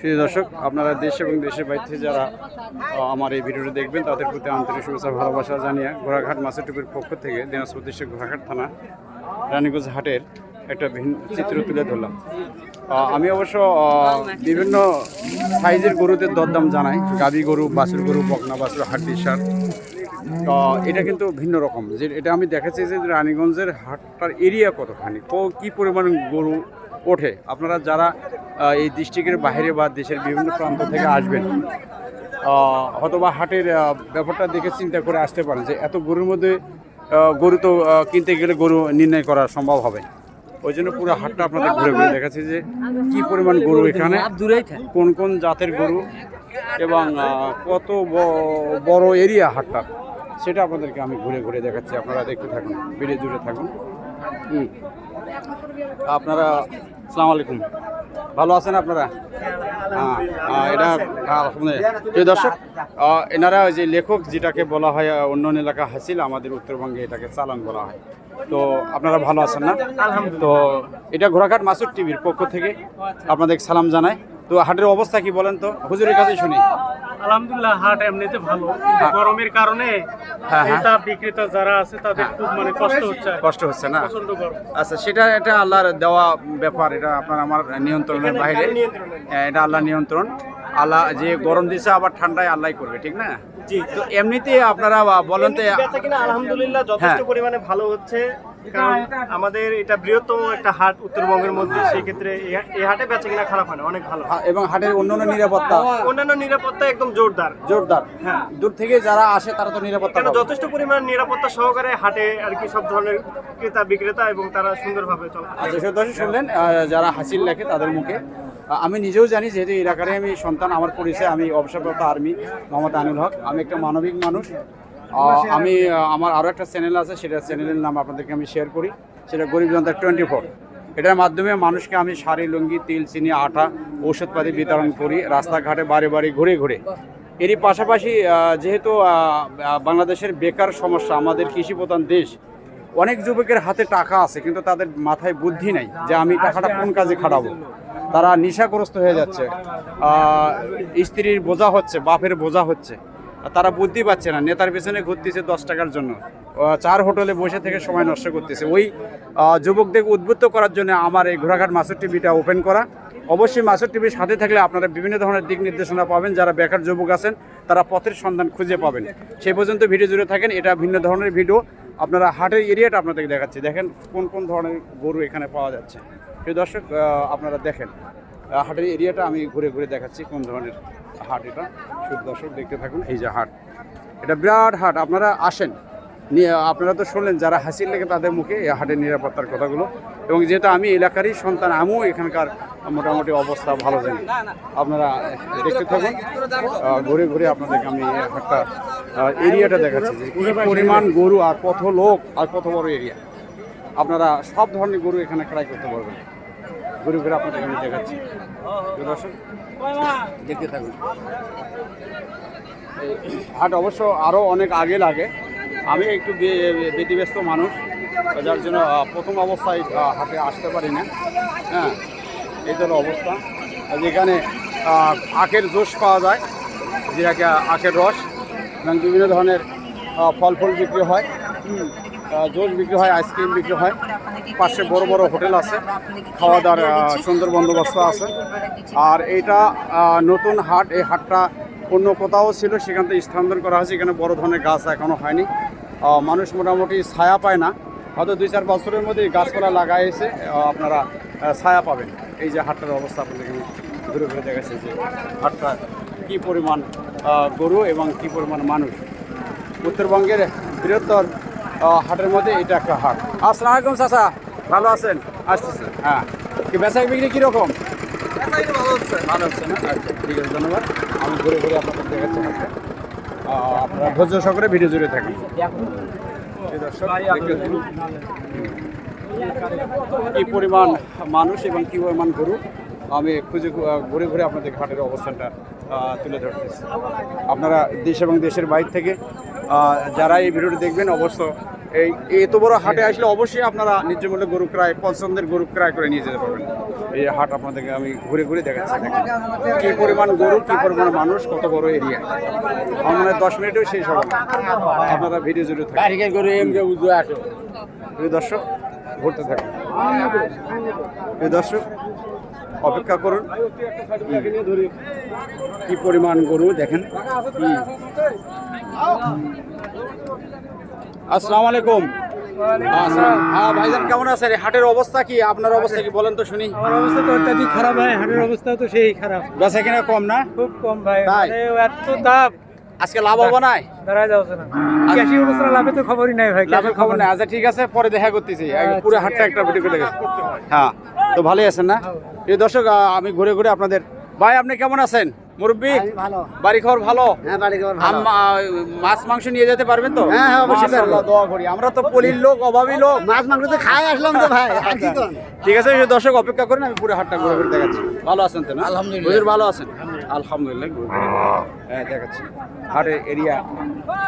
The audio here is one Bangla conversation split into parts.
প্রিয় দর্শক, আপনারা দেশ এবং দেশের বাইরে যারা আমার এই ভিডিওটি দেখবেন, তাদের প্রতি আন্তরিক শুভেচ্ছা, ভালোবাসা জানিয়ে ঘোড়াঘাট মাছের টুপির পক্ষ থেকে দিনাজপুর ডিস্ট্রিক্ট ঘোড়াঘাট থানা, রানীগঞ্জ হাটের একটা ভিন্ন চিত্র তুলে ধরলাম। আমি অবশ্য বিভিন্ন সাইজের গরুদের দরদাম জানাই। গাবি গরু, বাছুর গরু, বকনা বাছুর, হাড্ডি সার এটা কিন্তু ভিন্ন রকম। যে এটা আমি দেখেছি যে রানীগঞ্জের হাটটার এরিয়া কতখানি, কো কী পরিমাণ গরু ওঠে? আপনারা যারা এই ডিস্ট্রিক্টের বাইরে বা দেশের বিভিন্ন প্রান্ত থেকে আসবেন হয়তোবা হাটের ব্যাপারটা দেখে চিন্তা করে আসতে পারেন যে এত গরুর মধ্যে গরু তো কিনতে গেলে গরু নির্ণয় করা সম্ভব হবে। ওই জন্য পুরো হাটটা আপনাদের ঘুরে ঘুরে দেখাচ্ছি যে কি পরিমাণ গরু এখানে, কোন কোন জাতের গরু এবং কত বড় এরিয়া হাটটা। সেটা আপনাদেরকে আমি ঘুরে ঘুরে দেখাচ্ছি। আপনারা দেখতে থাকুন ভিডিও জুড়ে থাকুন। আপনারা আসসালামু আলাইকুম। ভালো আছেন আপনারা? হ্যাঁ হ্যাঁ, এটা হ্যাঁ, প্রিয় দর্শক এনারা ওই যে লেখক যেটাকে বলা হয় অন্য এলাকা হাসিল আমাদের উত্তরবঙ্গে এটাকে চালান বলা হয়। তো আপনারা ভালো আছেন না? তো এটা ঘোড়াঘাট মাসুদ টিভির পক্ষ থেকে আপনাদের সালাম জানাই। তো হাটের অবস্থা কি বলেন তো? হুজুরের কাছে শুনি। আলহামদুলিল্লাহ হাট এমনিতে ভালো। গরমের কারণে হ্যাঁ, হ্যাঁ। ক্রেতা বিক্রেতা যারা আছে তাদের খুব মানে কষ্ট হচ্ছে। কষ্ট হচ্ছে না? আচ্ছা সেটা এটা আল্লাহর দেওয়া ব্যাপার এটা আপনার আমার নিয়ন্ত্রণের বাইরে? হ্যাঁ, এটা আল্লাহ নিয়ন্ত্রণ। আল্লাহ যে গরম দিছে আবার ঠান্ডায় আল্লাহ করবে ঠিক না? জি। তো এমনিতে আপনারা বলেন তো আলহামদুলিল্লাহ যথেষ্ট হ্যাঁ। পরিমাণে ভালো হচ্ছে। কারণ আমাদের এটা বৃহত্তম একটা হাট উত্তরবঙ্গের মধ্যে সেই ক্ষেত্রে এই- হাটে বেচা কিনা খারাপ হয় না অনেক ভালো। এবং হাটের অন্যান্য নিরাপত্তা। অন্যান্য নিরাপত্তা একদম জোরদার। জোরদার। হ্যাঁ। দূর থেকে যারা আসে তারা তো নিরাপত্তা পাবে। যথেষ্ট পরিমাণ নিরাপত্তা সহকারে হাটে আর কি সব ধরনের ক্রেতা বিক্রেতা এবং তারা সুন্দরভাবে চলে। আচ্ছা সেটা দর্শক শুনলেন যারা হাসিল লেখে তাদের মুখে। আমি নিজেও জানি যেহেতু এলাকারে আমি সন্তান আমার পরিচয় আমি অবসরপ্রাপ্ত আর্মি মোহাম্মদ আনুল হক। আমি একটা মানবিক মানুষ। আমি আমার আরও একটা চ্যানেল আছে সেটা চ্যানেলের নাম আপনাদেরকে আমি শেয়ার করি। সেটা গরিব জনতা টোয়েন্টি ফোর এটার মাধ্যমে মানুষকে আমি শাড়ি লুঙ্গি তিল চিনি আটা ঔষধপাতি বিতরণ করি রাস্তাঘাটে বাড়ি বাড়ি ঘুরে ঘুরে। এরই পাশাপাশি যেহেতু বাংলাদেশের বেকার সমস্যা আমাদের কৃষি প্রধান দেশ অনেক যুবকের হাতে টাকা আছে কিন্তু তাদের মাথায় বুদ্ধি নেই যে আমি টাকাটা কোন কাজে খাটাবো। তারা নেশাগ্রস্ত হয়ে যাচ্ছে। স্ত্রীর বোঝা হচ্ছে বাপের বোঝা হচ্ছে। তারা বুদ্ধি পাচ্ছে না। নেতার পেছনে ঘুরতেছে দশ টাকার জন্য। চার হোটেলে বসে থেকে সময় নষ্ট করতেছে। ওই আহ, যুবকদের উদ্বুদ্ধ করার জন্য আমার এই ঘোড়াঘাট মাসুর টিভিটা ওপেন করা। অবশ্যই মাসুর টিভির সাথে থাকলে আপনারা বিভিন্ন ধরনের দিক নির্দেশনা পাবেন। যারা বেকার যুবক আছেন তারা পথের সন্ধান খুঁজে পাবেন। সেই পর্যন্ত ভিডিও জুড়ে থাকেন। এটা ভিন্ন ধরনের ভিডিও। আপনারা হাটের এরিয়াটা আপনাদেরকে দেখাচ্ছি। দেখেন কোন কোন ধরনের গরু এখানে পাওয়া যাচ্ছে। প্রিয় দর্শক আপনারা দেখেন। হাটের এরিয়াটা আমি ঘুরে ঘুরে দেখাচ্ছি, কোন ধরনের হাট এটা। শুধু দর্শক, দেখতে থাকুন, এই যে হাট। এটা বিরাট হাট, আপনারা আসেন, নিয়ে, আপনারা তো শুনলেন, যারা হাসির লেগে তাদের মুখে এই হাটের নিরাপত্তার কথাগুলো। এবং যেহেতু আমি এলাকারই সন্তান আমিও এখানকার মোটামুটি অবস্থা ভালো জানি। আপনারা দেখতে থাকুন ঘুরে ঘুরে আপনাদেরকে আমি হাটটা এরিয়াটা দেখাচ্ছি যে পরিমাণ গরু আর কত লোক আর কত বড় এরিয়া। আপনারা সব ধরনের গরু এখানে ক্রয় করতে পারবেন। ঘুরে ঘুরে আপনাদের আমি দেখাচ্ছি। দেখতে থাকুন। হাট অবশ্য আরও অনেক আগে লাগে। আমি একটু ব্যতিব্যস্ত মানুষ, যার জন্য প্রথম অবস্থায় হাটে আসতে পারি না। হ্যাঁ এই ধরো অবস্থা। যেখানে আখের জোশ পাওয়া যায়, যেটাকে, আখের রস, এবং বিভিন্ন ধরনের ফল ফল বিক্রি হয়। জোশ বিক্রি হয়, আইসক্রিম বিক্রি হয়। পাশে বড় বড় হোটেল আছে খাওয়া দাওয়ার সুন্দর বন্দোবস্ত আছে। আর এইটা নতুন হাট, এই হাটটা অন্য কোথাও ছিল, সেখান থেকে স্থানান্তর করা হয়েছে, এখানে বড় ধরনের গাছ এখনও হয়নি। মানুষ মোটামুটি ছায়া পায় না, হয়তো দুই চার বছরের মধ্যে গাছপালা লাগাইছে আপনারা ছায়া পাবেন। এই যে হাটটার অবস্থা আপনাদেরকে আমি ঘুরে ঘুরে দেখাচ্ছি যে হাটটা কী পরিমাণ গরু এবং কী পরিমাণ মানুষ। উত্তরবঙ্গের বৃহত্তর হাটের মধ্যে এটা একটা হাট। আসসালামু আলাইকুম চাচা। ভালো আছেন? আসতেছে। হ্যাঁ। কি বেচা বিক্রি কীরকম? ভালো হচ্ছে। ভালো হচ্ছে না? আচ্ছা ঠিক আছে ধন্যবাদ। আমি ঘুরে ঘুরে আপনাদের দেখাচ্ছি আপনারা ধৈর্য সহকারে ভিডিও জুড়ে থাকুন। কি পরিমাণ মানুষ এবং কি পরিমাণ গরু? আমি খুঁজে ঘুরে ঘুরে আপনাদের ঘাটের অবস্থানটা তুলে ধরতেছি। আপনারা দেশ এবং দেশের বাইরে থেকে যারা এই ভিডিওটি দেখবেন অবশ্য এই এত বড় হাটে আসলে অবশ্যই আপনারা ন্যায্য মূল্যে গরু ক্রয় পছন্দের গরু ক্রয় করে নিয়ে যেতে পারবেন। এই হাট আপনাদেরকে আমি ঘুরে ঘুরে দেখাচ্ছি। কি পরিমাণ গরু কি পরিমাণ মানুষ কত বড় এরিয়া। আমার দশ মিনিটেও শেষ হবে আপনারা ভিডিও জুড়ে প্রিয় দর্শক ঘুরতে থাকুন। প্রিয় দর্শক অপেক্ষা করুন। কি পরিমাণ গরু দেখেন। আসসালামু আলাইকুম। হ্যাঁ ভাইজান কেমন আছেন? হাটের অবস্থা কি? আপনার অবস্থা কি বলেন তো শুনি। আমার অবস্থা তো অত্যাধিক খারাপ ভাই হাটের অবস্থা তো সেই খারাপ। বেচা কিনা কম না? খুব কম ভাই? মানে এত দাম। আজকে লাভ হবে দাঁড়ায় না লাভে তো খবরই নাই ভাই লাভের খবর নেই। আচ্ছা ঠিক আছে পরে দেখা করতেছি। পুরো হাটটা একটা ভিডিও করে দেখেছি। হ্যাঁ তো ভালোই আছেন না? এই দর্শক আমি ঘুরে ঘুরে আপনাদের ভাই আপনি কেমন আছেন? মুরব্বী? ভালো। বাড়ি খবর ভালো? হ্যাঁ বাড়ি খবর আম- মাছ মাংস নিয়ে যেতে পারবেন তো? হ্যাঁ, হ্যাঁ, অবশ্যই পারব। দোয়া করি। আমরা তো পলির লোক অভাবী লোক। মাছ মাংস তো খাই আসলাম তো ভাই ঠিক আছে দর্শক অপেক্ষা করেন আমি পুরো হাটটা ঘুরে ঘুরে দেখাচ্ছি। ভালো আছেন তো না? আলহামদুলিল্লাহ। ভালো আছেন? আলহামদুলিল্লাহ হ্যাঁ দেখাচ্ছি। হাটের এরিয়া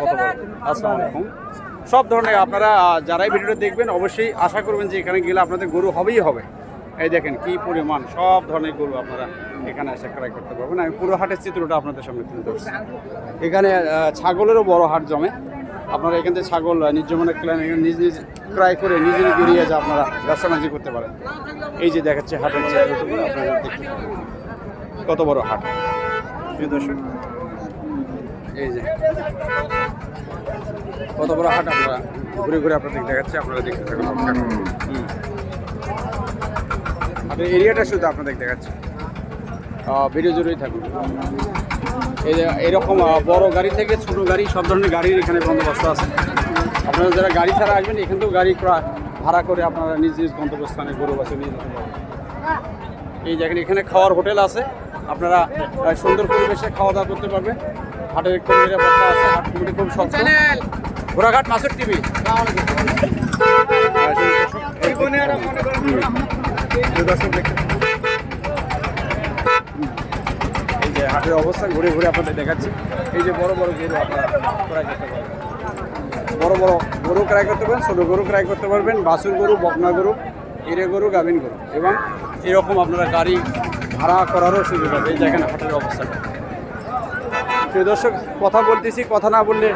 কত আসসালামু আলাইকুম। সব ধরনের আপনারা যারাই ভিডিওটা দেখবেন অবশ্যই আশা করবেন যে এখানে গেলে আপনাদের গরু হবেই হবে। এই দেখেন কি পরিমাণ সব ধরনের গরু আপনারা এখানে এসে ক্রয় করতে পারবেন। আমি পুরো হাটের চিত্রটা আপনাদের সামনে তুলে ধরছি। এখানে ছাগলেরও বড় হাট জমে। আপনারা এখান থেকে ছাগল নিজ মনে নিজ নিজ ক্রয় করে নিজে নিজে বেরিয়ে যা আপনারা ব্যবসা বাণিজ্য করতে পারেন। এই যে দেখাচ্ছে হাটের চিত্রটুকু আপনারা দেখতে। কত বড় হাট। প্রিয় দর্শক এই যে কত বড় হাট আপনারা? ঘুরে ঘুরে আপনাদের দেখাচ্ছি আপনারা দেখতে থাকুন। হাটের এরিয়াটা শুধু আপনাদের দেখাচ্ছি। ভিডিও জুড়েই থাকুন। এই এরকম বড় গাড়ি থেকে ছোট গাড়ি সব ধরনের গাড়ির এখানে বন্দোবস্ত আছে। আপনারা যারা গাড়ি ছাড়া আসবেন এখান থেকেও গাড়ি ভাড়া করে আপনারা নিজ নিজ গন্তব্যস্থানে গরু বাসে নিয়ে যেতে পারবেন। এই দেখেন এখানে খাওয়ার হোটেল আছে। আপনারা সুন্দর পরিবেশে খাওয়া দাওয়া করতে পারবেন। হাটের একটু নিরাপত্তা আছে। হাট কমিটি খুব শক্ত ঘোড়াঘাট মাসুর টিভি। দর্শক দেখতে এই যে হাটের অবস্থা, ঘুরে ঘুরে আপনাদের দেখাচ্ছি। এই যে বড় বড় গরু আপনারা ক্রয় করতে বড় বড় গরু ক্রয় করতে পারবেন, ছোটো গরু ক্রয় করতে পারবেন, বাছুর গরু, বকনা গরু এরে গরু, গাভিন গরু এবং এরকম আপনারা গাড়ি ভাড়া করারও সুযোগ আছে। এই দেখেন হাটের অবস্থাটা প্রিয় দর্শক, কথা বলতেছি, কথা না বললে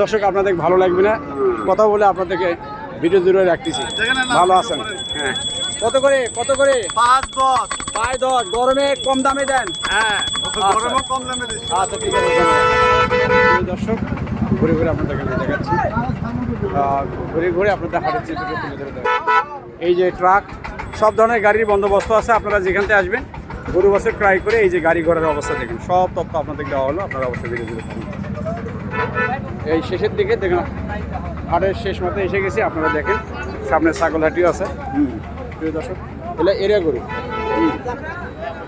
দর্শক আপনাদের ভালো লাগবে না। কথা বলে আপনাদেরকে ভিডিও জুড়ে রাখতেছি। ভালো আছেন? হ্যাঁ। কত করে? কত করে? পাঁচ দশ। পাঁচ দশ। গরমে কম দামে দেন? হ্যাঁ গরমও কম দামে দিচ্ছি। আচ্ছা ঠিক আছে দর্শক ঘুরে ঘুরে আপনাদেরকে দেখাচ্ছি। আহ, ঘুরে ঘুরে আপনাদের হাটের চিত্রটা তুলে ধরে এই যে ট্রাক সব ধরনের গাড়ির বন্দোবস্ত আছে আপনারা যেখান থেকে আসবেন গরু বাসে ক্রাই করে এই যে গাড়ি ঘোড়ার অবস্থা দেখেন। সব তথ্য আপনাদের দেওয়া হলো আপনারা অবশ্যই ধীরে ধীরে এই শেষের দিকে দেখুন হাটের শেষ মতো এসে গেছি, আপনারা দেখেন, সামনে ছাগলহাটিও আছে। হুম, প্রিয় দর্শক এরিয়া গরু।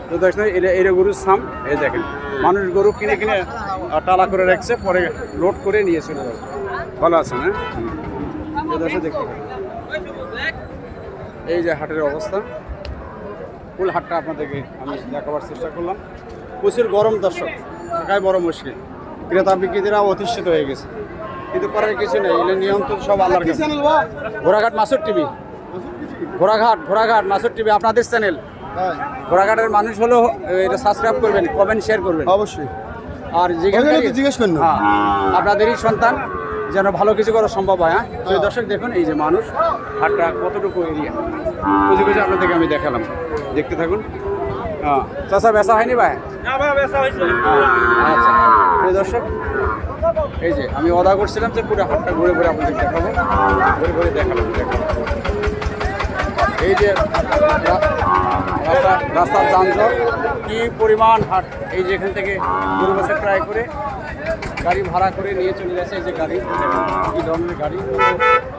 তো দেখছেন এটা এটা গরুর সাম এই দেখেন, মানুষ গরু কিনে কিনে টালা করে রাখছে, পরে লোড করে নিয়ে চলে যাবে। ভালো আছেন হ্যাঁ? এই দর্শক দেখতে এই যে হাটের অবস্থা, ফুল হাটটা আপনাদেরকে আমি দেখাবার চেষ্টা করলাম। প্রচুর গরম দর্শক থাকাই বড় মুশকিল। ক্রেতা বিক্রেতারা অতিষ্ঠিত হয়ে গেছে। কিন্তু করার কিছু নেই। এগুলো নিয়ন্ত্রণ সব আল্লাহর কাছে। ঘোড়াঘাট মাসুর টিভি। ঘোড়াঘাট ঘোড়াঘাট মাসুর টিভি আপনাদের চ্যানেল ঘোড়াঘাটের মানুষ হলেও এটা সাবস্ক্রাইব করবেন কমেন্ট শেয়ার করবেন। অবশ্যই। আর যেখানে জিজ্ঞেস করুন। হ্যাঁ আপনাদেরই সন্তান যেন ভালো কিছু করা সম্ভব হয় হ্যাঁ? তো দর্শক দেখুন এই যে মানুষ হাটটা কতটুকু এরিয়া? খুঁজে খুঁজে আপনাদেরকে আমি দেখালাম। দেখতে থাকুন। হ্যাঁ। চাষা বেচা হয়নি ভাই? হ্যাঁ, আচ্ছা। দর্শক এই যে, আমি অর্ডার করছিলাম যে পুরো হাটটা ঘুরে ঘুরে আপনাদের দেখাবো। ঘুরে ঘুরে দেখালাম এই যে, রাস্তা রাস্তার যানজট, কী পরিমাণ হাট। এই যে এখান থেকে গরু বাসে ট্রাই করে গাড়ি ভাড়া করে নিয়ে চলে যাচ্ছে এই যে গাড়ি। কি ধরনের গাড়ি?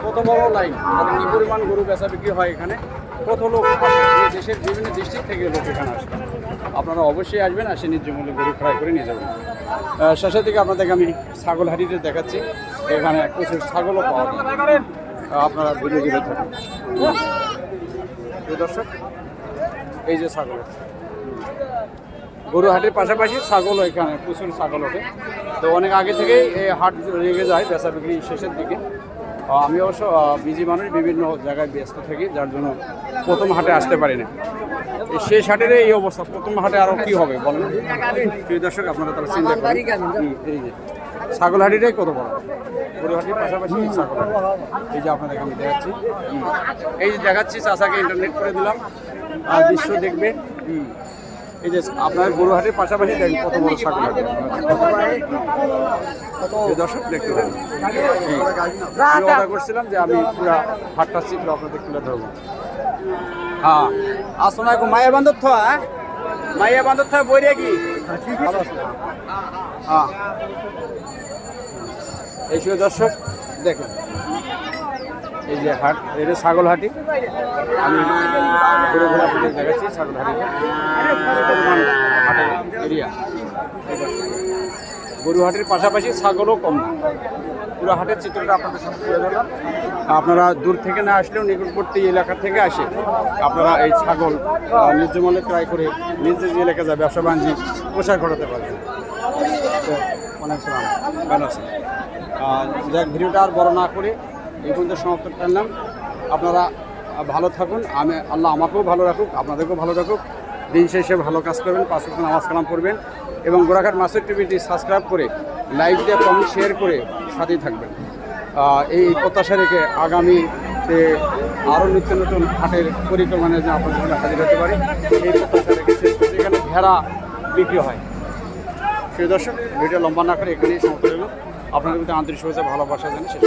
কত বড় লাইন আর কি পরিমাণ গরু বেচা বিক্রি হয় এখানে? কত লোক দেশের বিভিন্ন ডিস্ট্রিক্ট থেকে লোক এখানে আসে আপনারা অবশ্যই আসবেন আসে ন্যায্য মূল্যে গরু ক্রয় করে নিয়ে যাবেন। শেষের দিকে আপনাদেরকে আমি ছাগল হাটিতে দেখাচ্ছি। এখানে প্রচুর ছাগলও পাওয়া আহ, আপনারা ঘুরে ঘুরে থাকুন। দর্শক এই যে ছাগল। গরু হাটের পাশাপাশি ছাগল এখানে প্রচুর ছাগল ওঠে। তো অনেক আগে থেকেই এই হাট লেগে যায় বেচা বিক্রি শেষের দিকে। আমি অবশ্য বিজি মানুষ বিভিন্ন জায়গায় ব্যস্ত থাকি যার জন্য প্রথম হাটে আসতে পারি না এই শেষ হাটের এই অবস্থা প্রথম হাটে আরও কী হবে বলেন? প্রিয় দর্শক আপনারা তারা চিন্তা করেন। এই যে। ছাগল হাটিটাই কত বড়? গরু হাটির পাশাপাশি এই ছাগল এই যে আপনাদেরকে আমি দেখাচ্ছি। হুম। এই যে দেখাচ্ছি চাষাকে ইন্টারনেট করে দিলাম। আর দৃশ্য দেখবে। হুম। এই যে আপনার গরু হাটের পাশাপাশি দেখেন কত বড় ছাগল হাটি দর্শক দেখতে অর্ডার করছিলাম যে আমি পুরো হাটটা চিত্র আপনাদের তুলে ধরবো। হ্যাঁ। আসসালামু আলাইকুম মায়ের বান্ধব তো হ্যাঁ? মাইয়া বান্ধব থা বই কি? হ্যাঁ। এই দর্শক দেখুন। এই যে হাট, এটা ছাগল হাটি। আমি ঘুরে ঘুরে দেখাচ্ছি ছাগল হাটি। হাটের এরিয়া পাশাপাশি ছাগলও কম পুরো হাটের চিত্রটা আপনাদের সামনে তুলে ধরলাম। আপনারা দূর থেকে না আসলেও নিকটবর্তী এলাকা থেকে আসে। আপনারা এই ছাগল মূল্যে ক্রয় করে নিজ নিজ এলাকায় যা ব্যবসা বাণিজ্য প্রসার ঘটাতে পারবেন। অনেক সালাম। ভালো যাক, ভিডিওটা আর বড় না করে এই পর্যন্ত সমাপ্ত করলাম। আপনারা ভালো থাকুন। আমি আল্লাহ আমাকেও ভালো রাখুক, আপনাদেরকেও ভালো রাখুক। দিন শেষে ভালো কাজ করবেন, পাঁচ ওয়াক্ত নামাজ কালাম করবেন এবং গোড়াঘাট মাসের টিভিটি সাবস্ক্রাইব করে, লাইক দিয়ে, কমেন্ট শেয়ার করে সাথেই থাকবেন। এই প্রত্যাশা রেখে আগামীতে আরও নিত্য নতুন হাটের পরিকল্পনা যেন আপনাদের সামনে হাজির হতে পারে। এই প্রত্যাশা রেখে করছি। এখানে ভেড়া বিক্রি হয়। প্রিয় দর্শক, ভিডিও লম্বা না করে এখানেই সমাপ্ত হলো আপনাদের প্রতি আন্তরিক শুভেচ্ছা, ভালোবাসা জানি শেষ